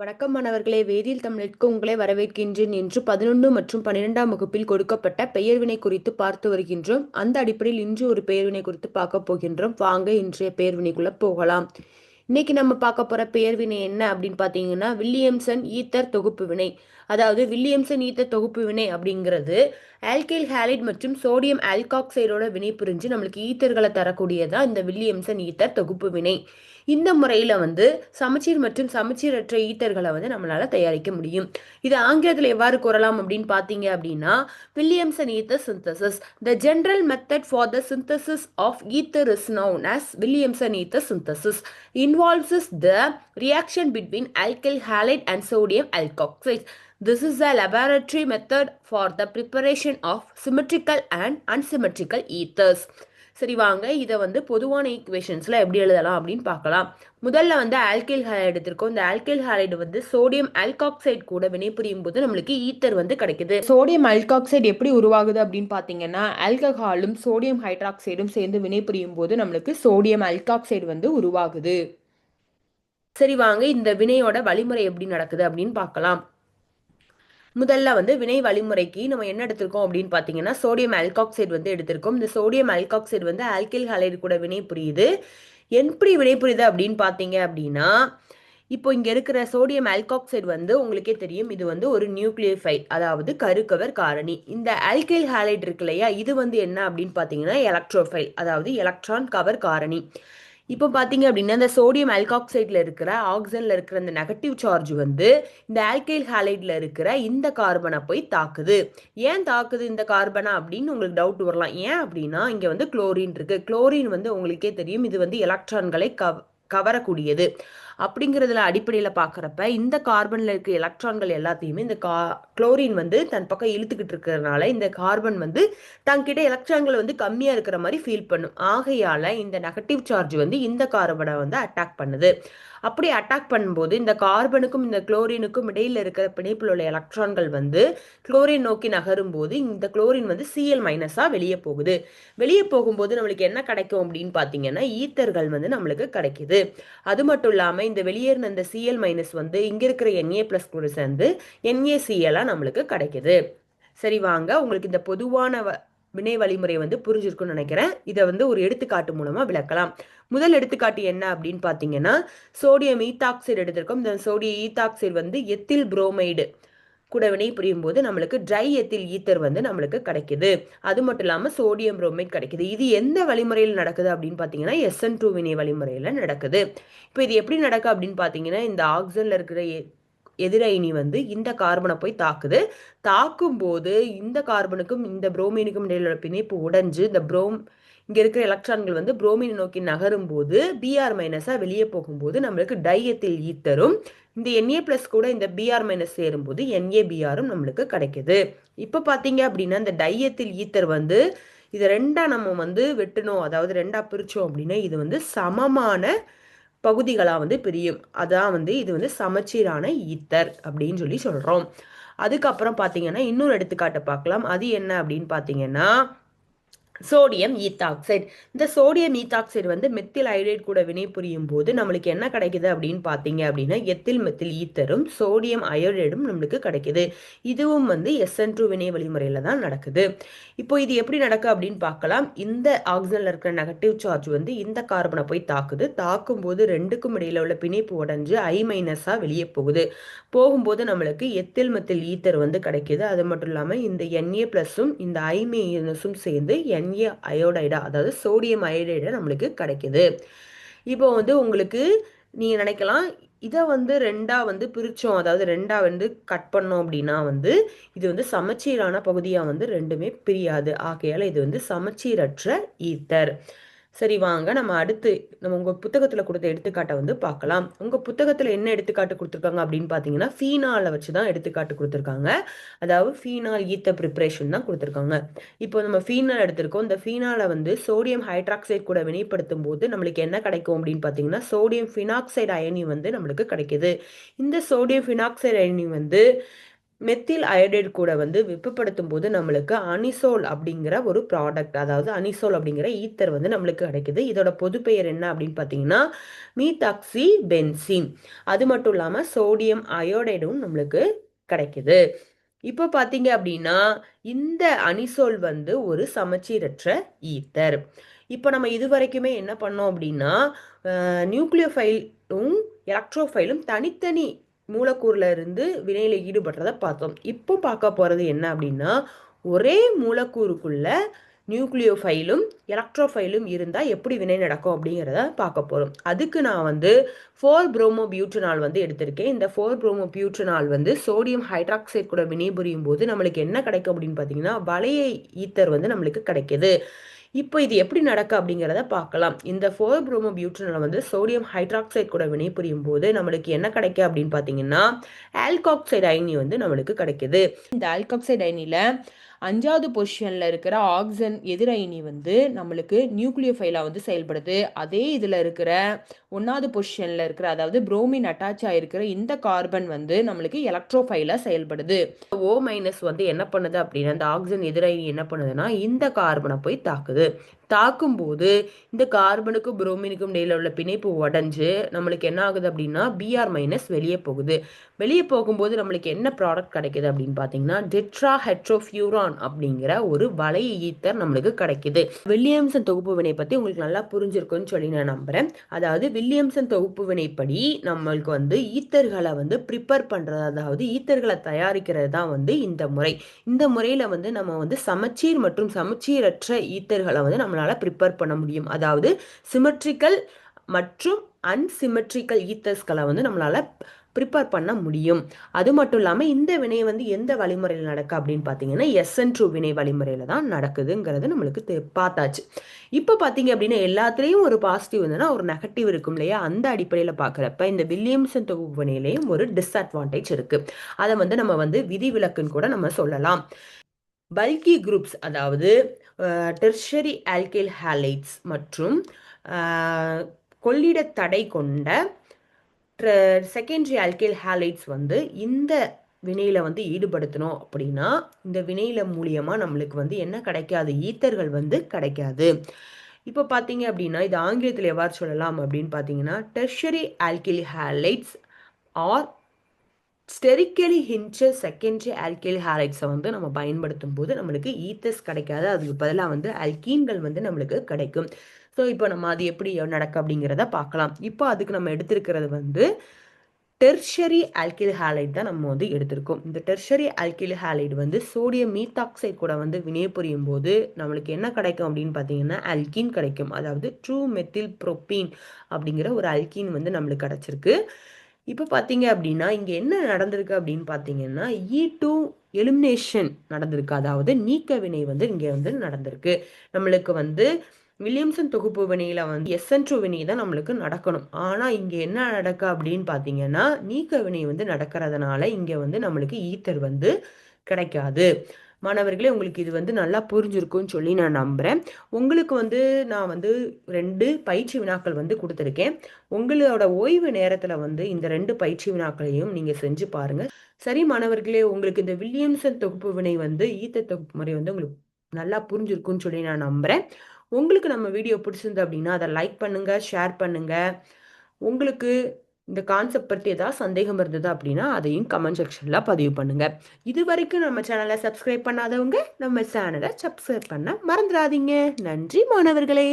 வணக்கம் மாணவர்களே. வேதியியல் தமிழிற்கு உங்களை வரவேற்கின்றேன் என்று பதினொன்று மற்றும் பன்னிரெண்டாம் வகுப்பில் கொடுக்கப்பட்ட பெயர்வினை குறித்து பார்த்து வருகின்றோம். அந்த அடிப்படையில் இன்று ஒரு பெயர்வினை குறித்து பார்க்க போகின்றோம். வாங்க இன்றைய பெயர்வினைக்குள்ள போகலாம். இன்னைக்கு நம்ம பார்க்க போற பெயர்வினை என்ன அப்படின்னு பார்த்தீங்கன்னா வில்லியம்சன் ஈத்தர் தொகுப்பு வினை. அதாவது வில்லியம்சன் ஈத்தர் தொகுப்பு வினை அப்படிங்கிறது ஆல்கைல் ஹாலைட் மற்றும் சோடியம் ஆல்காக்சைடோட வினை புரிஞ்சு நம்மளுக்கு ஈத்தர்களை தரக்கூடியதான் இந்த வில்லியம்சன் ஈத்தர் தொகுப்பு வினை. இந்த முறையில் வந்து சமச்சீர் மற்றும் சமச்சீரற்ற ஈத்தர்களை வந்து நம்மளால தயாரிக்க முடியும். இது ஆங்கிலத்தில் எவ்வாறு கூறலாம் அப்படின்னு பார்த்தீங்க அப்படின்னா Williamson ether synthesis the general method for the synthesis of ether is known as Williamson ether synthesis is the reaction between alkyl halide and sodium alkoxide This is a laboratory method for the preparation of symmetrical and unsymmetrical ethers. சரி வாங்க இதை வந்து பொதுவான ஈக்குவேஷன்ஸில் எப்படி எழுதலாம் அப்படின்னு பார்க்கலாம். முதல்ல வந்து ஆல்கில் ஹாலைடு எடுத்திருக்கோம். இந்த ஆல்கில் ஹாலைடு வந்து சோடியம் ஆல்காக்சைடு கூட வினைபுரியும் போது நம்மளுக்கு ஈத்தர் வந்து கிடைக்குது. சோடியம் ஆல்காக்சைடு எப்படி உருவாகுது அப்படின்னு பார்த்தீங்கன்னா ஆல்கஹாலும் சோடியம் ஹைட்ராக்சைடும் சேர்ந்து வினைபுரியும் போது நம்மளுக்கு சோடியம் ஆல்காக்சைடு வந்து உருவாகுது. சரி வாங்க இந்த வினையோட வழிமுறை எப்படி நடக்குது அப்படின்னு பார்க்கலாம். முதல்ல வந்து வினை வழிமுறைக்கு நம்ம என்ன எடுத்திருக்கோம் அப்படின்னு பார்த்தீங்கன்னா சோடியம் ஆல்காக்சைடு வந்து எடுத்திருக்கோம். இந்த சோடியம் ஆல்காக்சைடு வந்து ஆல்கில் ஹலைடு கூட வினை புரியுது. எப்படி வினை புரியுது அப்படின்னு பார்த்தீங்க அப்படின்னா இப்போ இங்கே இருக்கிற சோடியம் ஆல்காக்சைடு வந்து உங்களுக்கே தெரியும். இது வந்து ஒரு நியூக்ளியோஃபைல் அதாவது கருக்கவர் காரணி. இந்த ஆல்கைல் ஹாலைட் இருக்கு இல்லையா? இது வந்து என்ன அப்படின்னு பார்த்தீங்கன்னா எலக்ட்ரோஃபைல் அதாவது எலக்ட்ரான் கவர் காரணி. இப்போ பார்த்தீங்க அப்படின்னா இந்த சோடியம் ஆல்காக்சைடில் இருக்கிற ஆக்சனில் இருக்கிற இந்த நெகட்டிவ் சார்ஜ் வந்து இந்த ஆல்கைல் ஹாலைடில் இருக்கிற இந்த கார்பனை போய் தாக்குது. ஏன் தாக்குது இந்த கார்பனை அப்படின்னு உங்களுக்கு டவுட் வரலாம். ஏன் அப்படின்னா இங்கே வந்து குளோரின் இருக்குது குளோரின் வந்து உங்களுக்கே தெரியும். இது வந்து எலக்ட்ரான்களை கவ கவரக்கூடியது. அப்படிங்கிறதுல அடிப்படையில் பார்க்குறப்ப இந்த கார்பனில் இருக்க எலக்ட்ரான்கள் எல்லாத்தையுமே இந்த கா குளோரின் வந்து தன் பக்கம் இழுத்துக்கிட்டு இருக்கிறதுனால இந்த கார்பன் வந்து தங்கிட்ட எலக்ட்ரான்கள் வந்து கம்மியாக இருக்கிற மாதிரி ஃபீல் பண்ணும். ஆகையால் இந்த நெகட்டிவ் சார்ஜ் வந்து இந்த கார்பனை வந்து அட்டாக் பண்ணுது. அப்படி அட்டாக் பண்ணும்போது இந்த கார்பனுக்கும் இந்த குளோரினுக்கும் இடையில் இருக்கிற பிணைப்பில் உள்ள எலக்ட்ரான்கள் வந்து குளோரின் நோக்கி நகரும் போது இந்த குளோரின் வந்து சிஎல் மைனஸாக வெளியே போகுது. வெளியே போகும்போது நம்மளுக்கு என்ன கிடைக்கும் அப்படின்னு பார்த்தீங்கன்னா ஈத்தர்கள் வந்து நம்மளுக்கு கிடைக்குது. அது மட்டும் இல்லாமல் இந்த வெளியேறின இந்த சிஎல் மைனஸ் வந்து இங்கே இருக்கிற என்ஏ ப்ளஸ் கூட சேர்ந்து என்ஏசிஎலாக நம்மளுக்கு கிடைக்குது. சரி வாங்க. உங்களுக்கு இந்த பொதுவான வினை வழிமுறை வந்து புரிஞ்சிருக்குன்னு நினைக்கிறேன். இதை வந்து ஒரு எடுத்துக்காட்டு மூலமாக விளக்கலாம். முதல் எடுத்துக்காட்டு என்ன அப்படின்னு பார்த்தீங்கன்னா சோடியம் ஈத்தாக்சைடு எடுத்திருக்கோம். இந்த சோடியம் ஈத்தாக்சைடு வந்து எத்தில் புரோமைடு கூட வினை புரியும் போது நம்மளுக்கு ட்ரை எத்தில் ஈத்தர் வந்து நம்மளுக்கு கிடைக்குது. அது மட்டும் இல்லாமல் சோடியம் புரோமைட் கிடைக்குது. இது எந்த வழிமுறையில் நடக்குது அப்படின்னு பார்த்தீங்கன்னா எஸ்என் டூ வினை வழிமுறையில் நடக்குது. இப்போ இது எப்படி நடக்கு அப்படின்னு பார்த்தீங்கன்னா இந்த ஆக்சனில் இருக்கிற எதிரணி வந்து இந்த கார்பனை போய் தாக்குது. தாக்கும் போது இந்த கார்பனுக்கும் இந்த புரோமீனுக்கும் இடையிலுள்ள பிணைப்பு உடைஞ்சு இந்த புரோம் இங்கே இருக்கிற எலக்ட்ரான்கள் வந்து புரோமினை நோக்கி நகரும் போது பிஆர் மைனஸாக வெளியே போகும்போது நம்மளுக்கு டையத்தில் ஈத்தரும் இந்த என்ஏ ப்ளஸ் கூட இந்த பிஆர் மைனஸ் சேரும்போது என்ஏபிஆரும் நம்மளுக்கு கிடைக்குது. இப்போ பார்த்தீங்க அப்படின்னா இந்த டையத்தில் ஈத்தர் வந்து இதை ரெண்டாக நம்ம வந்து வெட்டணும் அதாவது ரெண்டாக பிரித்தோம் அப்படின்னா இது வந்து சமமான பகுதிகளாக வந்து பிரியும். அதான் வந்து இது வந்து சமச்சீரான ஈத்தர் அப்படின்னு சொல்லி சொல்கிறோம் அதுக்கப்புறம் பார்த்தீங்கன்னா இன்னொரு எடுத்துக்காட்டை பார்க்கலாம். அது என்ன அப்படின்னு பார்த்தீங்கன்னா சோடியம் ஈத்தாக்சைடு இந்த சோடியம் ஈத்தாக்சைடு வந்து மெத்தில் ஐடைட் கூட வினை புரியும் போது நம்மளுக்கு என்ன கிடைக்குது அப்படின்னு பார்த்தீங்க அப்படின்னா எத்தில் மெத்தில் ஈத்தரும் சோடியம் அயோடைடும் நம்மளுக்கு கிடைக்குது. இதுவும் வந்து எஸ்என் டூ வினை வழிமுறையில் தான் நடக்குது. இப்போ இது எப்படி நடக்கு அப்படின்னு பார்க்கலாம். இந்த ஆக்சிஜனில் இருக்கிற நெகட்டிவ் சார்ஜ் வந்து இந்த கார்பனை போய் தாக்குது. தாக்கும் போது ரெண்டுக்கும் இடையில உள்ள பிணைப்பு உடஞ்சு ஐ மைனஸாக வெளியே போகுது. போகும்போது நம்மளுக்கு எத்தில் மெத்தில் ஈத்தர் வந்து கிடைக்குது. அது மட்டும் இல்லாமல் இந்த என்ஏ ப்ளஸும் இந்த ஐ மைனஸும் சேர்ந்து என் என்ஏ அயோடைடா அதாவது சோடியம் அயோடைடா நம்மளுக்கு கிடைக்குது. இப்போ வந்து உங்களுக்கு நீங்கள் நினைக்கலாம் இதை வந்து ரெண்டாக வந்து பிரித்தோம் அதாவது ரெண்டாக வந்து கட் பண்ணோம் அப்படின்னா வந்து இது வந்து சமச்சீரான பகுதியாக வந்து ரெண்டுமே பிரியாது. ஆகையால் இது வந்து சமச்சீரற்ற ஈத்தர் சரி வாங்க. நம்ம அடுத்து நம்ம உங்கள் புத்தகத்தில் கொடுத்த எடுத்துக்காட்டை வந்து பார்க்கலாம். உங்கள் புத்தகத்தில் என்ன எடுத்துக்காட்டு கொடுத்துருக்காங்க அப்படின்னு பார்த்தீங்கன்னா ஃபீனாலை வச்சு தான் எடுத்துக்காட்டு கொடுத்துருக்காங்க. அதாவது ஃபீனால் ஈத்த ப்ரிப்ரேஷன் தான் கொடுத்துருக்காங்க. இப்போ நம்ம ஃபீனால் எடுத்திருக்கோம். இந்த ஃபீனாலை வந்து சோடியம் ஹைட்ராக்சைடு கூட வினைப்படுத்தும் போது நம்மளுக்கு என்ன கிடைக்கும் அப்படின்னு பார்த்தீங்கன்னா சோடியம் ஃபினாக்சைடு அயனி வந்து நம்மளுக்கு கிடைக்குது. இந்த சோடியம் ஃபினாக்சைடு அயனி வந்து மெத்தில் அயோடைடு கூட வந்து வெப்பப்படுத்தும் போது நம்மளுக்கு அனிசோல் அப்படிங்கிற ஒரு ப்ராடக்ட் அதாவது அனிசோல் அப்படிங்கிற ஈத்தர் வந்து நம்மளுக்கு கிடைக்குது. இதோட பொது பெயர் என்ன அப்படின்னு பார்த்தீங்கன்னா மீதாக்சி பென்சின் அது மட்டும் இல்லாமல் சோடியம் அயோடைடும் நம்மளுக்கு கிடைக்குது. இப்போ பார்த்தீங்க அப்படின்னா இந்த அனிசோல் வந்து ஒரு சமச்சீரற்ற ஈத்தர் இப்போ நம்ம இது வரைக்குமே என்ன பண்ணோம் அப்படின்னா நியூக்ளியோஃபைலும் எலக்ட்ரோஃபைலும் தனித்தனி மூலக்கூறில் இருந்து வினையில் ஈடுபடுறத பார்த்தோம். இப்போ பார்க்க போகிறது என்ன அப்படின்னா ஒரே மூலக்கூறுக்குள்ள நியூக்ளியோஃபைலும் எலக்ட்ரோஃபைலும் இருந்தால் எப்படி வினை நடக்கும் அப்படிங்கிறத பார்க்க போகிறோம் அதுக்கு நான் வந்து ஃபோர் புரோமோ பியூட்டனால் வந்து எடுத்திருக்கேன். இந்த ஃபோர் புரோமோ பியூட்டனால் வந்து சோடியம் ஹைட்ராக்சைட் கூட வினைபுரியும் போது நம்மளுக்கு என்ன கிடைக்கும் அப்படின்னு பார்த்தீங்கன்னா வளைய ஈத்தர் வந்து நம்மளுக்கு கிடைக்கிது. இப்போ இது எப்படி நடக்க அப்படிங்கிறத பார்க்கலாம். இந்த ஃபோர் புரோமோ பியூட்டனால் வந்து சோடியம் ஹைட்ராக்சைட் கூட வினைபுரியும் போது நம்மளுக்கு என்ன கிடைக்க அப்படின்னு பார்த்தீங்கன்னா ஆல்காக்சைடு அயனி வந்து நம்மளுக்கு கிடைக்குது. இந்த ஆல்காக்சைடு அயனியில் அஞ்சாவது பொசிஷனில் இருக்கிற ஆக்சன் எதிரணி வந்து நம்மளுக்கு நியூக்ளியோஃபைலாக வந்து செயல்படுது. அதே இதில் இருக்கிற ஒன்றாவது பொசிஷனில் இருக்கிற அதாவது புரோமின் அட்டாச் ஆகிருக்கிற இந்த கார்பன் வந்து நம்மளுக்கு எலக்ட்ரோஃபைலாக செயல்படுது. ஓ மைனஸ் வந்து என்ன பண்ணுது அப்படின்னா அந்த ஆக்சன் எதிரணி என்ன பண்ணுதுன்னா இந்த கார்பனை போய் தாக்குது. தாக்கும்போது இந்த கார்பனுக்கும் புரோமினுக்கும் இடையில உள்ள பிணைப்பு உடஞ்சு நம்மளுக்கு என்ன ஆகுது அப்படின்னா பிஆர் மைனஸ் வெளியே போகுது. வெளியே போகும்போது நம்மளுக்கு என்ன ப்ராடக்ட் கிடைக்குது அப்படின்னு பார்த்தீங்கன்னா டெட்ரா ஹெட்ரோஃபியூரான் அப்படிங்கிற ஒரு வலை ஈத்தர் நம்மளுக்கு கிடைக்குது. வில்லியம்சன் தொகுப்பு வினை பற்றி உங்களுக்கு நல்லா புரிஞ்சிருக்குன்னு சொல்லி நான் நம்புறேன். அதாவது வில்லியம்சன் தொகுப்பு வினைப்படி நம்மளுக்கு வந்து ஈத்தர்களை வந்து ப்ரிப்பேர் பண்ணுறது அதாவது ஈத்தர்களை தயாரிக்கிறது தான் வந்து இந்த முறை. இந்த முறையில் வந்து நம்ம வந்து சமச்சீர் மற்றும் சமச்சீரற்ற ஈத்தர்களை வந்து நம்ம நம்மளால் ப்ரிப்பேர் பண்ண முடியும். அதாவது சிமெட்ரிக்கல் மற்றும் அன்சிமெட்ரிக்கல் ஈத்தர்ஸ்களை வந்து நம்மளால் ப்ரிப்பேர் பண்ண முடியும். அது மட்டும் இல்லாமல் இந்த வினை வந்து எந்த வழிமுறையில் நடக்கு அப்படின்னு பார்த்தீங்கன்னா எஸ்என் ட்ரூ வினை வழிமுறையில் தான் நடக்குதுங்கிறது நம்மளுக்கு பார்த்தாச்சு. இப்போ பார்த்தீங்க அப்படின்னா எல்லாத்துலேயும் ஒரு பாசிட்டிவ் இருந்ததுன்னா ஒரு நெகட்டிவ் இருக்கும் இல்லையா? அந்த அடிப்படையில் பார்க்குறப்ப இந்த வில்லியம்சன் தொகுப்பு வினையிலையும் ஒரு டிஸ்அட்வான்டேஜ் இருக்குது அதை வந்து நம்ம வந்து விதிவிலக்குன்னு கூட நம்ம சொல்லலாம். பல்கி குரூப்ஸ் அதாவது டெர்ஷரி ஆல்கில் ஹேலைட்ஸ் மற்றும் கொள்ளிட தடை கொண்ட செகண்டரி ஆல்கில் ஹேலைட்ஸ் வந்து இந்த வினையில் வந்து ஈடுபடுத்தணும் அப்படின்னா இந்த வினையில மூலியமாக நம்மளுக்கு வந்து என்ன கிடைக்காது? ஈத்தர்கள் வந்து கிடைக்காது. இப்போ பார்த்தீங்க அப்படின்னா இது ஆங்கிலத்தில் எவ்வாறு சொல்லலாம் அப்படின்னு பார்த்தீங்கன்னா tertiary alkyl halides are sterically ஹின்ச்ச secondary alkyl ஹாரைட்ஸை வந்து நம்ம பயன்படுத்தும் போது நம்மளுக்கு ஈத்தஸ் கிடைக்காது. அதுக்கு பதிலாக வந்து அல்கீன்கள் வந்து நம்மளுக்கு கிடைக்கும். ஸோ இப்போ நம்ம அது எப்படி நடக்கு அப்படிங்கிறத பார்க்கலாம். இப்போ அதுக்கு நம்ம எடுத்திருக்கிறது வந்து டெர்ஷரி ஆல்கில் ஹாலைட் தான் நம்ம வந்து எடுத்திருக்கோம். இந்த டெர்ஷரி ஆல்கில் ஹாலைட் வந்து சோடியம் மீத்தாக்சைட் கூட வந்து வினைபுரியும் போது நம்மளுக்கு என்ன கிடைக்கும் அப்படின்னு பார்த்தீங்கன்னா அல்கின் கிடைக்கும். அதாவது ட்ரூ மெத்தில் ப்ரோப்பீன் அப்படிங்கிற ஒரு அல்கின் வந்து நம்மளுக்கு கிடச்சிருக்கு. இப்போ பார்த்தீங்க அப்படின்னா இங்கே என்ன நடந்திருக்கு அப்படின்னு பார்த்தீங்கன்னா இ e டூ எலிமினேஷன் நடந்திருக்கு. அதாவது நீக்க வினை வந்து இங்கே வந்து நடந்திருக்கு. நம்மளுக்கு வந்து வில்லியம்சன் தொகுப்பு வினையில் வந்து எஸ்என் டூ வினை தான் நம்மளுக்கு நடக்கணும். ஆனால் இங்கே என்ன நடக்க அப்படின்னு பார்த்தீங்கன்னா நீக்க வினை வந்து நடக்கிறதுனால இங்கே வந்து நம்மளுக்கு ஈத்தர் வந்து கிடைக்காது. மாணவர்களே உங்களுக்கு இது வந்து நல்லா புரிஞ்சிருக்கும்னு சொல்லி நான் நம்புகிறேன் உங்களுக்கு வந்து நான் வந்து ரெண்டு பயிற்சி வினாக்கள் வந்து கொடுத்துருக்கேன். உங்களோட ஓய்வு நேரத்தில் வந்து இந்த ரெண்டு பயிற்சி வினாக்களையும் நீங்கள் செஞ்சு பாருங்கள் சரி மாணவர்களே உங்களுக்கு இந்த வில்லியம்சன் தொகுப்பு வினை வந்து ஈத்த தொகுப்பு முறை வந்து உங்களுக்கு நல்லா புரிஞ்சிருக்கும்னு சொல்லி நான் நம்புகிறேன் உங்களுக்கு நம்ம வீடியோ பிடிச்சிருந்து அப்படின்னா அதை லைக் பண்ணுங்கள் ஷேர் பண்ணுங்கள் உங்களுக்கு இந்த கான்செப்ட் பற்றி ஏதாவது சந்தேகம் இருந்தது அப்படின்னா அதையும் கமெண்ட் செக்ஷனில் பதிவு பண்ணுங்கள் இது வரைக்கும் நம்ம சேனலை சப்ஸ்கிரைப் பண்ணாதவங்க நம்ம சேனலை சப்ஸ்கிரைப் பண்ண மறந்துடாதீங்க. நன்றி மாணவர்களே.